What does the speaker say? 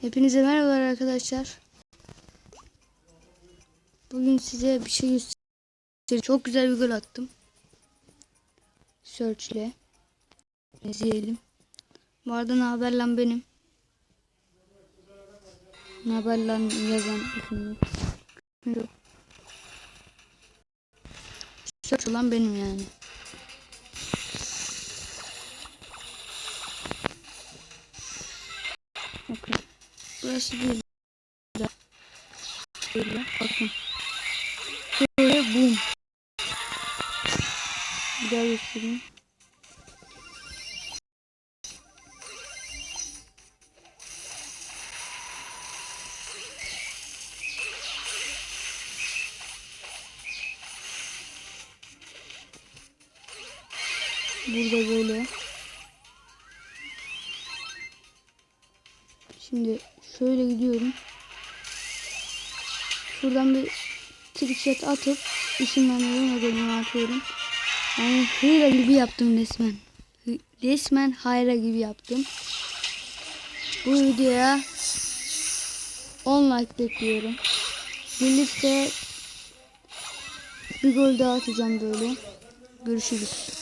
Hepinize merhabalar arkadaşlar. Bugün size bir şey göstereceğim. Çok güzel bir gol attım. Search'le. İzleyelim. Bu arada ne haber lan benim. Ne haber lan yazan isimli. Search olan benim yani. Bakın. Burası değil. Böyle bakın. Böyle boom. Bir daha göstereyim. Burada böyle. Şimdi şöyle gidiyorum. Şuradan bir trickshot atıp ışınlanıyorum ve golümü atıyorum. Yani Hıyra gibi yaptım resmen. Resmen Hayra gibi yaptım. Bu videoya 10 like bekliyorum. Gelirse bir gol daha atacağım böyle. Görüşürüz.